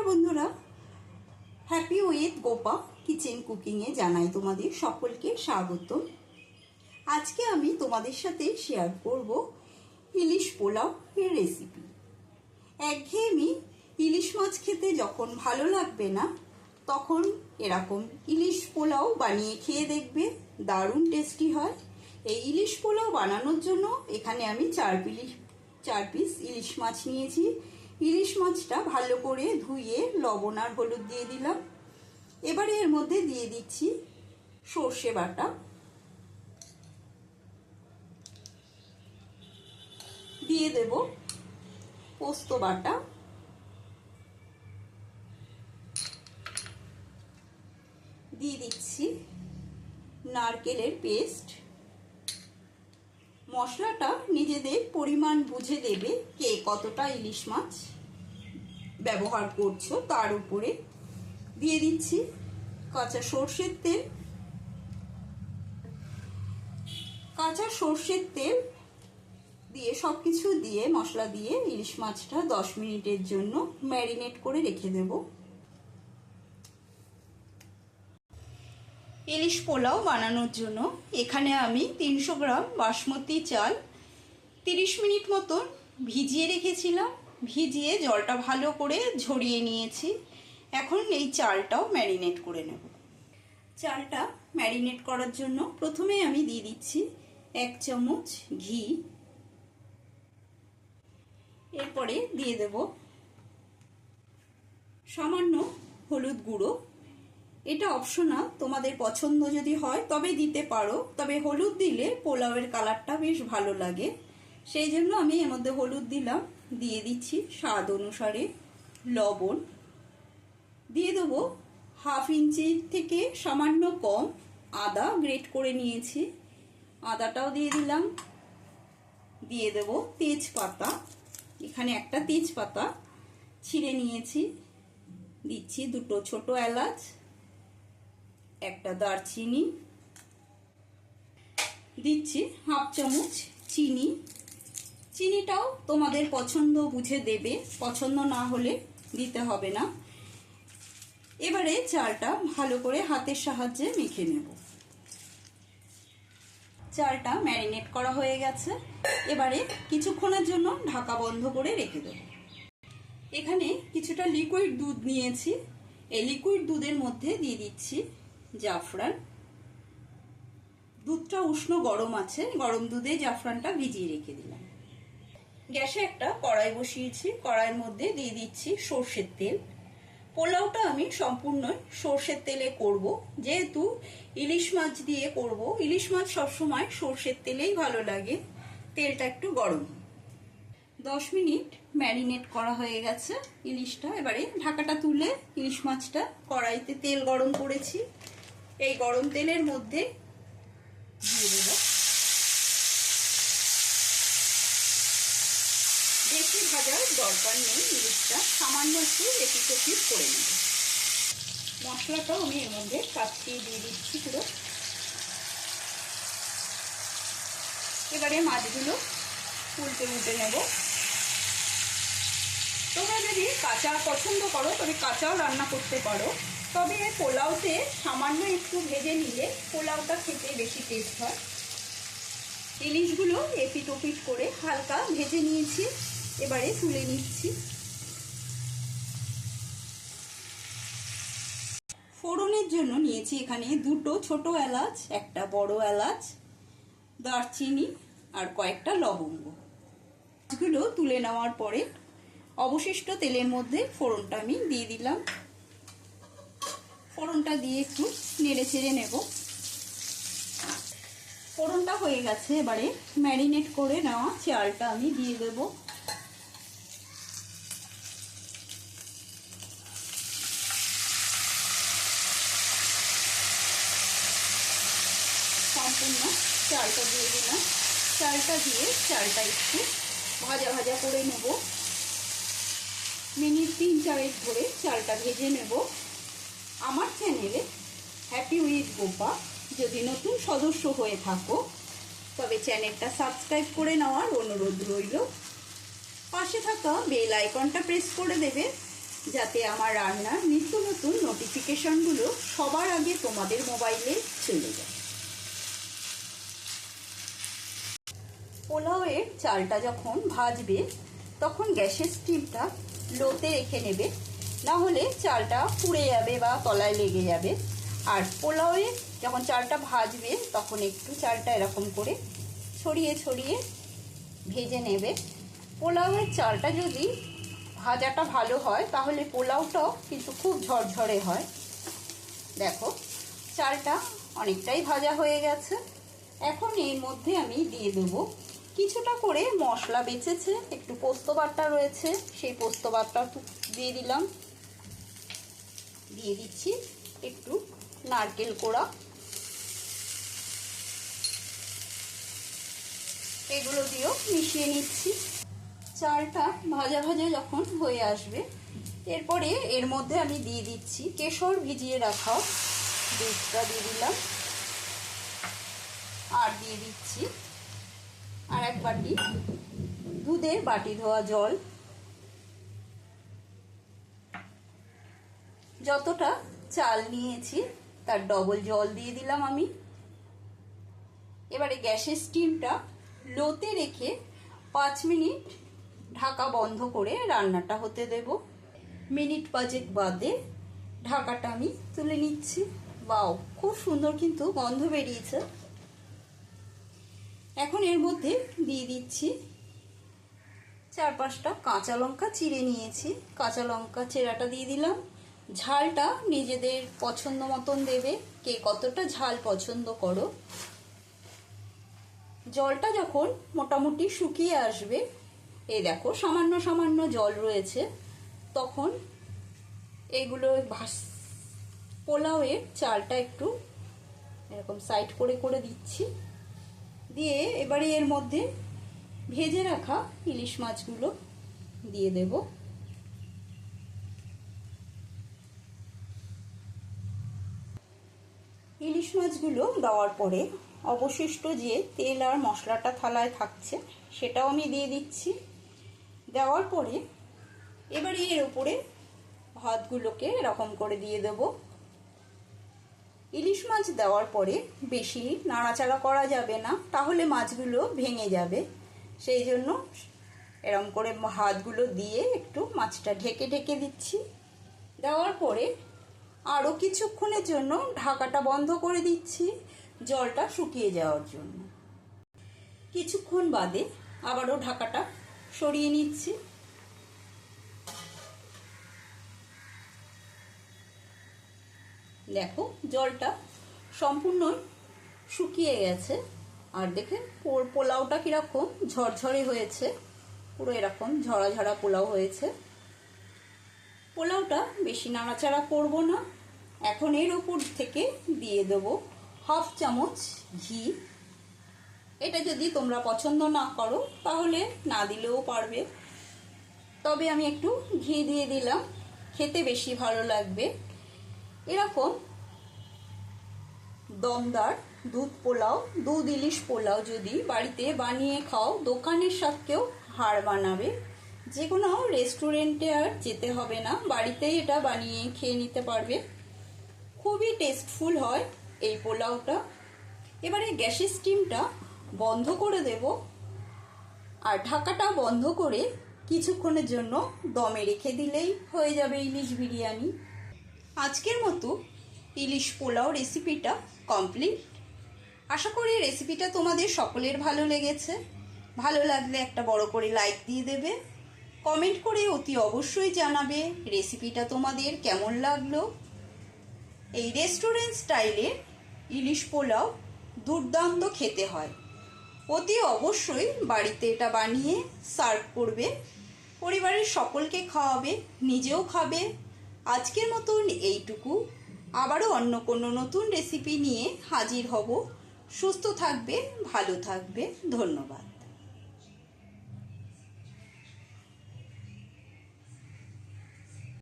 নমস্কার বন্ধুরা। Happy with Gopa kitchen কুকিংয়ে জানাই তোমাদের সকলকে স্বাগত। আজকে আমি তোমাদের সাথে শেয়ার করব ইলিশ পোলাও এর রেসিপি একঘেয়েমি ইলিশ মাছ খেতে যখন ভালো লাগবে না, তখন এরকম ইলিশ পোলাও বানিয়ে খেয়ে দেখবে, দারুণ টেস্টি হয়। এই ইলিশ পোলাও বানানোর জন্য এখানে আমি চার পিলিশ চার পিস ইলিশ মাছ নিয়েছি। ইলিশ মাছটা ভালো করে ধুয়ে লবণ আর হলুদ দিয়ে দিলাম। এবারে এর মধ্যে দিয়ে দিচ্ছি সর্ষে বাটা। দিয়ে দেব পোস্ত বাটা। দিয়ে দিচ্ছি নারকেলের পেস্ট। মশলাটা নিজেদের পরিমাণ বুঝে দেবে কে কতটা ইলিশ মাছ ব্যবহার করছ, তার উপরে দিয়ে দিচ্ছি কাঁচা সর্ষের তেল। কাঁচা সর্ষের তেল দিয়ে সব কিছু দিয়ে, মশলা দিয়ে ইলিশ মাছটা দশ মিনিটের জন্য ম্যারিনেট করে রেখে দেব। ইলিশ পোলাও বানানোর জন্য এখানে আমি তিনশো গ্রাম বাসমতি চাল তিরিশ মিনিট মতন ভিজিয়ে রেখেছিলাম। ভিজিয়ে জলটা ভালো করে ঝরিয়ে নিয়েছি। এখন এই চালটাও ম্যারিনেট করে নেব। চালটা ম্যারিনেট করার জন্য প্রথমে আমি দিয়ে দিচ্ছি এক চামচ ঘি। এরপরে দিয়ে দেব সামান্য হলুদ গুঁড়ো। এটা অপশনাল তোমাদের পছন্দ যদি হয়, তবে দিতে পারো। তবে হলুদ দিলে পোলাওয়ের কালারটা বেশ ভালো লাগে। সেই জন্য আমি এর মধ্যে হলুদ দিলাম। দিয়ে দিচ্ছি স্বাদ অনুসারে লবণ। দিয়ে দেবো হাফ ইঞ্চি থেকে সামান্য কম আদা গ্রেট করে নিয়েছি। আদাটাও দিয়ে দিলাম। দিয়ে দেবো তেজপাতা। এখানে একটা তেজপাতা ছিঁড়ে নিয়েছি। দিচ্ছি দুটো ছোট এলাচ। একটা দারচিনি, দিচ্ছি হাফ চামচ চিনি। চিনিটাও তোমাদের পছন্দ বুঝে দেবে, পছন্দ না হলে দিতে হবে না। এবারে চালটা ভালো করে হাতের সাহায্যে মেখে নেব। চালটা ম্যারিনেট করা হয়ে গেছে। এবারে কিছুক্ষণের জন্য ঢাকা বন্ধ করে রেখে দেব। এখানে কিছুটা লিকুইড দুধ নিয়েছি। এই লিকুইড দুধের মধ্যে দিয়ে দিচ্ছি জাফরান। দুধটা উষ্ণ গরম আছে, গরম দুধে জাফরানটা ভিজিয়ে রেখে দিলাম। গ্যাসে একটা কড়াই বসিয়েছি, কড়াইয়ের মধ্যে দিয়ে দিচ্ছি সর্ষের তেল। পোলাওটা আমি সম্পূর্ণ সর্ষের তেলে করব। যেহেতু ইলিশ মাছ দিয়ে করব, ইলিশ মাছ সবসময় সর্ষের তেলেই ভালো লাগে, তেলটা একটু গরম। দশ মিনিট ম্যারিনেট করা হয়ে গেছে ইলিশটা। এবারে ঢাকাটা তুলে ইলিশ মাছটা কড়াইতে তেল গরম করেছি। এই গরম তেলের মধ্যে বেশি ভাজার দরকার নেই ইলিশটা সামান্য একটু এপিট করে নেব। মশলাটাও আমি এর মধ্যে কাচিয়ে দিয়ে দিচ্ছি পুরো। এবারে মাছগুলো উল্টে উল্টে নেব। তোমরা যদি কাঁচা পছন্দ করো, তবে কাঁচাও রান্না করতে পারো। তবে পোলাওতে সামান্য একটু ভেজে নিলে পোলাওটা খেতে বেশি টেস্ট হয়। ইলিশগুলো এপিট ওপিট করে হালকা ভেজে নিয়েছি, এবারে তুলে নিচ্ছি। ফোড়নের জন্য নিয়েছি এখানে দুটো ছোট এলাচ, একটা বড় এলাচ, দারচিনি আর কয়েকটা লবঙ্গ। মাছগুলো তুলে নেওয়ার পরে অবশিষ্ট তেলের মধ্যে ফোড়নটা আমি দিয়ে দিলাম। ফোড়নটা দিয়ে একটু নেড়ে ছেড়ে নেব। ফোড়নটা হয়ে গেছে, এবারে ম্যারিনেট করে নেওয়া চালটা আমি দিয়ে দেব। সম্পূর্ণ চালটা দিয়ে দিলাম। চালটা দিয়ে চালটা একটু ভাজা ভাজা করে নেব। মিনিট তিন চারেক ধরে চালটা ভেজে নেব। আমার চ্যানেলে হ্যাপি উইথ গোপা যদি নতুন সদস্য হয়ে থাকো, তবে চ্যানেলটা সাবস্ক্রাইব করে নেওয়ার অনুরোধ রইল। পাশে থাকা বেল আইকনটা প্রেস করে দেবে, যাতে আমার রান্নার নিত্য নতুন নোটিফিকেশনগুলো সবার আগে তোমাদের মোবাইলে চলে যায়। পোলাওয়ের চালটা যখন ভাজবে তখন গ্যাসের স্টিমটা লোতে রেখে নেবে। না হলে চালটা পুড়ে যাবে বা তলায় লেগে যাবে। আর পোলাওয়ে যখন চালটা ভাজবে, তখন একটু চালটা এরকম করে ছড়িয়ে ছড়িয়ে ভেজে নেবে। পোলাওয়ের চালটা যদি ভাজাটা ভালো হয়, তাহলে পোলাওটাও কিন্তু খুব ঝরঝরে হয়। দেখো, চালটা অনেকটাই ভাজা হয়ে গেছে। এখন এর মধ্যে আমি দিয়ে দেবো কিছুটা করে মশলা বেঁচেছে, একটু পোস্ত বাটা রয়েছে, সেই পোস্ত বাটা দিয়ে দিলাম। দিয়ে দিচ্ছি একটু নারকেল কোড়া। এগুলো দিয়েও মিশিয়ে নিচ্ছি। চালটা ভাজা ভাজা যখন হয়ে আসবে, এরপরে এর মধ্যে আমি দিয়ে দিচ্ছি কেশর ভিজিয়ে রাখা দুধটা দিয়ে দিলাম। আর দিয়ে দিচ্ছি আর এক বাটি দুধের বাটি ধোয়া জল। যতটা চাল নিয়েছি, তার ডবল জল দিয়ে দিলাম আমি। এবারে গ্যাসের স্টিমটা লোতে রেখে পাঁচ মিনিট ঢাকা বন্ধ করে রান্নাটা হতে দেব। মিনিট পাঁচেক বাদে ঢাকাটা আমি তুলে নিচ্ছি। বাও খুব সুন্দর কিন্তু গন্ধ বেরিয়েছে। এখন এর মধ্যে দিয়ে দিচ্ছি চার পাঁচটা কাঁচা লঙ্কা চিড়ে নিয়েছি। কাঁচা লঙ্কা চেরাটা দিয়ে দিলাম। ঝালটা নিজেদের পছন্দ মতন দেবে। কে কতটা ঝাল পছন্দ করো। জলটা যখন মোটামুটি শুকিয়ে আসবে এই দেখো সামান্য সামান্য জল রয়েছে, তখন এগুলো ভাস পোলাওয়ের চালটা একটু এরকম সাইড করে করে দিচ্ছি। দিয়ে এবারে এর মধ্যে ভেজে রাখা ইলিশ মাছগুলো দিয়ে দেব। ইলিশ মাছগুলো দেওয়ার পরে অবশিষ্ট যে তেল আর মশলাটা থালায় থাকছে সেটাও আমি দিয়ে দিচ্ছি। দেওয়ার পরে এবারে এর উপরে ভাতগুলোকে এরকম করে দিয়ে দেব। ইলিশ মাছ দেওয়ার পরে বেশি নাড়াচাড়া করা যাবে না, তাহলে মাছগুলো ভেঙে যাবে। সেই জন্য এরম করে হাতগুলো দিয়ে একটু মাছটা ঢেকে ঢেকে দিচ্ছি। দেওয়ার পরে আরও কিছুক্ষণের জন্য ঢাকাটা বন্ধ করে দিচ্ছি জলটা শুকিয়ে যাওয়ার জন্য। কিছুক্ষণ বাদে আবারও ঢাকাটা সরিয়ে নিচ্ছি। দেখো, জলটা সম্পূর্ণ শুকিয়ে গেছে। আর দেখে পোলাওটা কীরকম ঝরঝরে হয়েছে। পুরো এরকম ঝরা ঝরা পোলাও হয়েছে। পোলাওটা বেশি নাড়াচাড়া করব না। এখন এর ওপর থেকে দিয়ে দেব হাফ চামচ ঘি। এটা যদি তোমরা পছন্দ না করো, তাহলে না দিলেও পারবে। তবে আমি একটু ঘি দিয়ে দিলাম। খেতে বেশি ভালো লাগবে। এরকম দমদার, দুধ পোলাও, দুধ ইলিশ পোলাও যদি বাড়িতে বানিয়ে খাও, দোকানের সাথেও হাড় বানাবে যে কোনো রেস্টুরেন্টে আর যেতে হবে না, বাড়িতেই এটা বানিয়ে খেয়ে নিতে পারবে। খুবই টেস্টফুল হয় এই পোলাওটা। এবারে গ্যাসের স্টিমটা বন্ধ করে দেব আর ঢাকাটা বন্ধ করে কিছুক্ষণের জন্য দমে রেখে দিলেই হয়ে যাবে ইলিশ বিরিয়ানি। আজকের মতো ইলিশ পোলাও রেসিপিটা কমপ্লিট আশা করি রেসিপিটা তোমাদের সকলের ভালো লেগেছে। ভালো লাগলে একটা বড় করে লাইক দিয়ে দেবে। কমেন্ট করে অতি অবশ্যই জানাবে রেসিপিটা তোমাদের কেমন লাগল। এই রেস্টুরেন্ট স্টাইলে ইলিশ পোলাও দুর্দান্ত খেতে হয়। অতি অবশ্যই বাড়িতে এটা বানিয়ে সার্ভ করবে। পরিবারের সকলকে খাওয়াবে, নিজেও খাবে। আজকের মতন এইটুকু। আবারও অন্য কোনো নতুন রেসিপি নিয়ে হাজির হব। সুস্থ থাকবে ভালো থাকবে ধন্যবাদ।